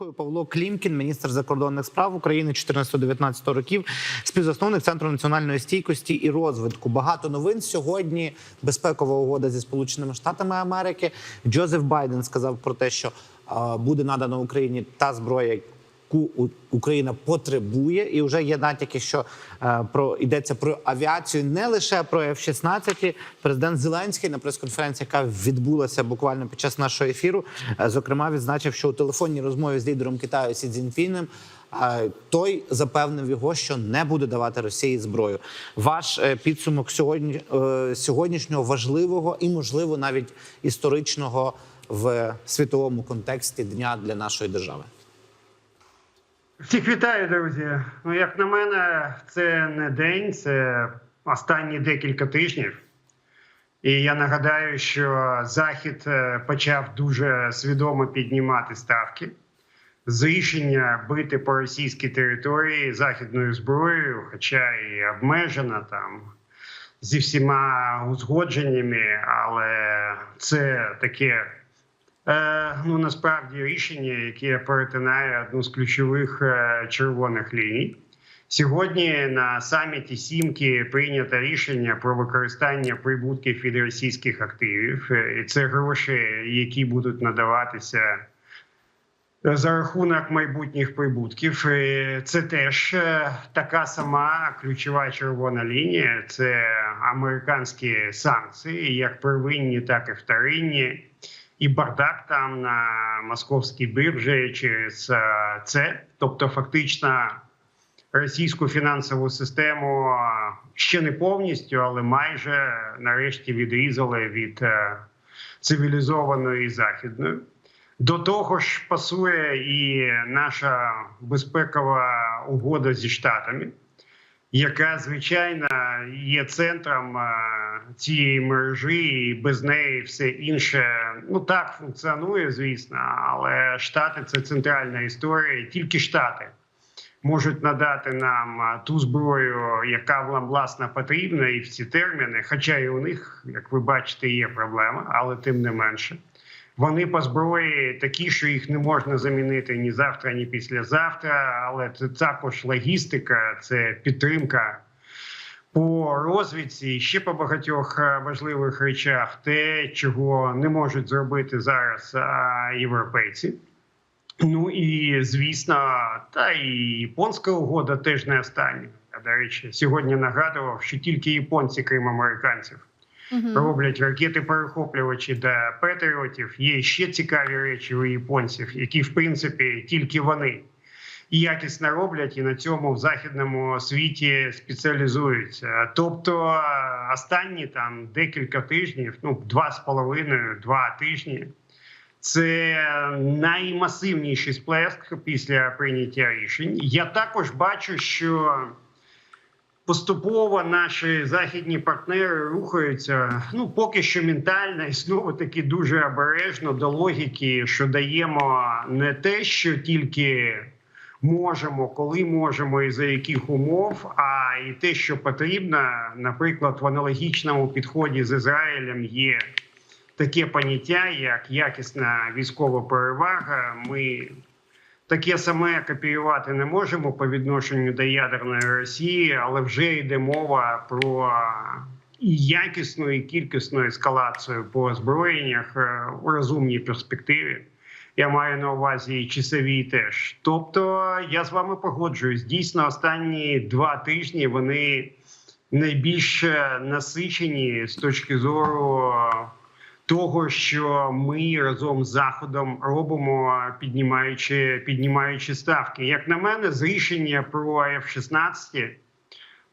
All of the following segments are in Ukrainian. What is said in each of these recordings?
Дякую, Павло Клімкін, міністр закордонних справ України 14-19 років, співзасновник центру національної стійкості і розвитку. Багато новин сьогодні. Безпекова угода зі Сполученими Штатами Америки. Джозеф Байден сказав про те, що буде надана Україні та зброя, яку Україна потребує, і вже є натяки, що е, про йдеться про авіацію, не лише про F-16. Президент Зеленський на прес-конференції, яка відбулася буквально під час нашого ефіру, е, зокрема відзначив, що у телефонній розмові з лідером Китаю Сі Цзіньпінем е, той запевнив його, що не буде давати Росії зброю. Ваш підсумок сьогодні сьогоднішнього важливого і, можливо, навіть історичного в світовому контексті дня для нашої держави. Всіх вітаю, друзі. Ну, як на мене, це не день, це останні декілька тижнів. І я нагадаю, що Захід е, почав дуже свідомо піднімати ставки з рішення бити по російській території західною зброєю, хоча і обмежена там зі всіма узгодженнями, але це таке ну насправді рішення, яке перетинає одну з ключових е, червоних ліній. Сьогодні на саміті Сімки прийнято рішення про використання прибутків від російських активів. Е, І це гроші, які будуть надаватися за рахунок майбутніх прибутків. Це теж е, така сама ключова червона лінія. Це американські санкції, як первинні, так і вторинні і бардак там на московській биржі через е, це. Тобто, фактично, російську фінансову систему е, ще не повністю, але майже нарешті відрізали від е, цивілізованої західної. До того ж, пасує і наша безпекова угода зі штатами, яка звичайно є центром цієї мережі, і без неї все інше ну так функціонує, звісно, але штати це центральна історія. Тільки штати можуть надати нам ту зброю, яка вам власне потрібна, і в ці терміни. Хоча і у них, як ви бачите, є проблема, але тим не менше. Вони по зброї такі, що їх не можна замінити ні завтра, ні післязавтра. Але це також логістика, це підтримка по розвідці ще по багатьох е, важливих речах, те, чого не можуть зробити зараз європейці. Ну і звісно, та і японська угода теж не остання. Я, До речі, сьогодні нагадував, що тільки японці, крім американців, роблять ракети перехоплювачі до патріотів. Є ще цікаві речі у японців, які в принципі тільки вони і якісно роблять, і на цьому в західному світі спеціалізуються. Тобто е, останні там декілька тижнів, ну два з половиною, два тижні. Це наймасивніший сплеск після прийняття рішень. Я також бачу, що поступово наші західні партнери рухаються. Ну поки що ментально і знову таки дуже обережно до логіки, що даємо не те, що тільки можемо, коли можемо і за яких умов, а і те, що потрібно, наприклад, в аналогічному підході з Ізраїлем є таке поняття, як якісна військова перевага. Ми таке саме копіювати не можемо по відношенню до ядерної Росії, але вже йде мова про якісну і кількісну ескалацію по озброєннях е, у розумній перспективі. Я маю на увазі і часові теж. Тобто я з вами погоджуюсь. Дійсно, останні два тижні вони найбільш е, насичені з точки зору того, що ми разом з заходом робимо, піднімаючи піднімаючи ставки. Як на мене, з рішення про F-16,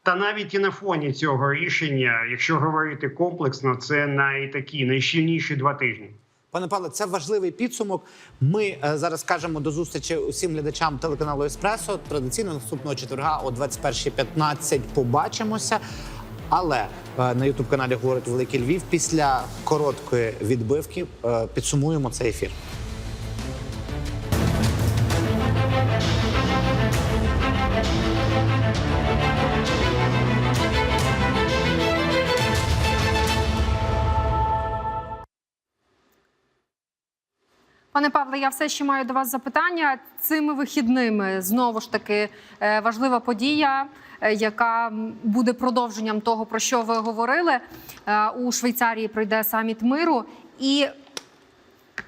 та навіть і на фоні цього рішення, якщо говорити комплексно, це найтакі найщільніші два тижні. Пане Павле, це важливий підсумок. Ми е, зараз кажемо до зустрічі усім глядачам телеканалу Еспресо. Традиційно наступного четверга о 21.15 побачимося. Але е, на Ютуб каналі говорить Великий Львів. Після короткої відбивки е, підсумуємо цей ефір. Пане Павле, я все ще маю до вас запитання. Цими вихідними знову ж таки е, важлива подія, е, яка буде продовженням того, про що ви говорили. Е, У Швейцарії пройде саміт миру. І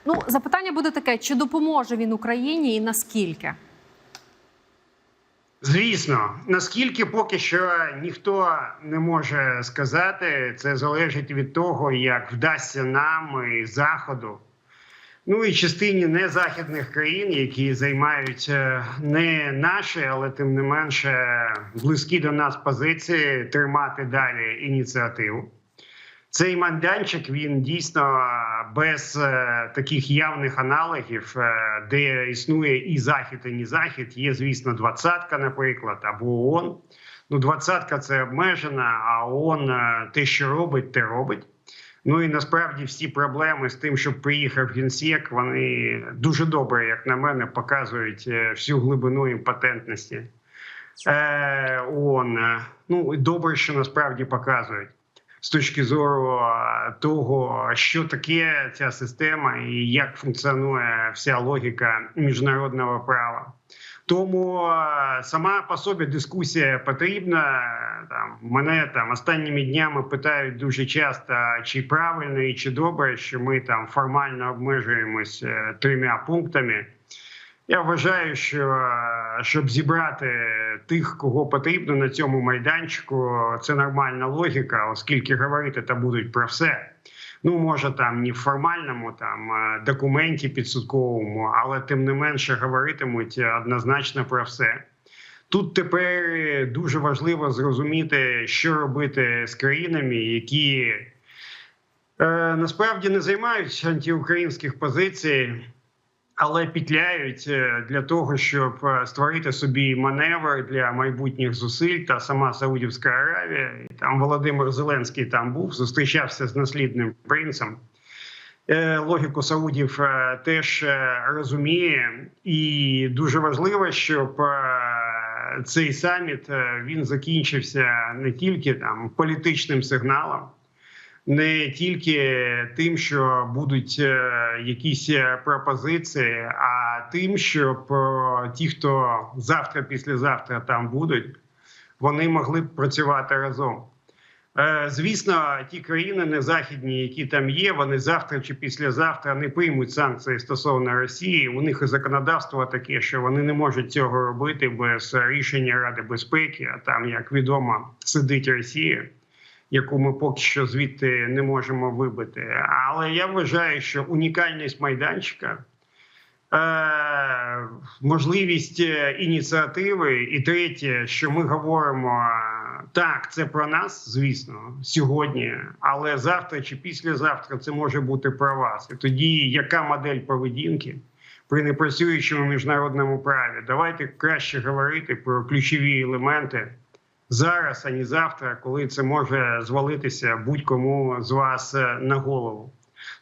ну, запитання буде таке: чи допоможе він Україні і наскільки? Звісно, наскільки поки що ніхто не може сказати, це залежить від того, як вдасться нам і заходу. Ну і частині незахідних країн, які займають не наші, але тим не менше близькі до нас позиції, тримати далі ініціативу. Цей майданчик він дійсно без е, таких явних аналогів, е, де існує і захід, і не захід. Є, звісно, двадцятка, наприклад, або ООН. Ну, двадцятка це обмежена, а ООН е, те, що робить, те робить. Ну і насправді всі проблеми з тим, щоб приїхав генсек, вони дуже добре, як на мене, показують е, всю глибину імпотентності е, ООН. Ну і добре, що насправді показують з точки зору е, того, що таке ця система і як функціонує вся логіка міжнародного права. Тому сама по собі дискусія потрібна. Там мене там останніми днями питають дуже часто, чи правильно і чи добре, що ми там формально обмежуємось е, трьома пунктами. Я вважаю, що щоб зібрати тих, кого потрібно на цьому майданчику, це нормальна логіка, оскільки говорити та будуть про все. Ну, може, там не в формальному там е, документі підсудковому, але тим не менше говоритимуть однозначно про все. Тут тепер дуже важливо зрозуміти, що робити з країнами, які е, насправді не займають антиукраїнських позицій, але пітляють е, для того, щоб е, створити собі маневр для майбутніх зусиль. Та сама Саудівська Аравія, там Володимир Зеленський там був, зустрічався з наслідним принцем. Е, Логіку Саудів теж розуміє, і дуже важливо, щоб цей саміт він закінчився не тільки там політичним сигналом, не тільки тим, що будуть е, якісь е, пропозиції, а тим, щоб е, ті, хто завтра, післязавтра там будуть, вони могли б працювати разом. Звісно, ті країни незахідні, які там є, вони завтра чи післязавтра не приймуть санкції стосовно Росії. У них і законодавство таке, що вони не можуть цього робити без рішення Ради безпеки. А там, як відомо, сидить Росія, яку ми поки що звідти не можемо вибити. Але я вважаю, що унікальність майданчика. е, Можливість е, ініціативи, і третє, що ми говоримо так, це про нас, звісно, сьогодні, але завтра чи післязавтра це може бути про вас. І тоді яка модель поведінки при непрацюючому міжнародному праві? Давайте краще говорити про ключові елементи зараз, а не завтра, коли це може звалитися будь-кому з вас е, на голову.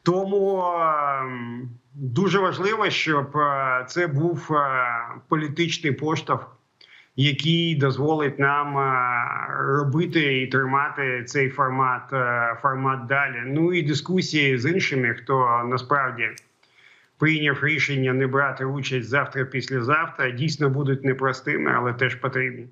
Тому ем, дуже важливо, щоб е, це був е, політичний поштовх, який дозволить нам робити і тримати цей формат, формат далі. Ну і дискусії з іншими, хто насправді прийняв рішення не брати участь завтра, післязавтра, дійсно будуть непростими, але теж потрібні.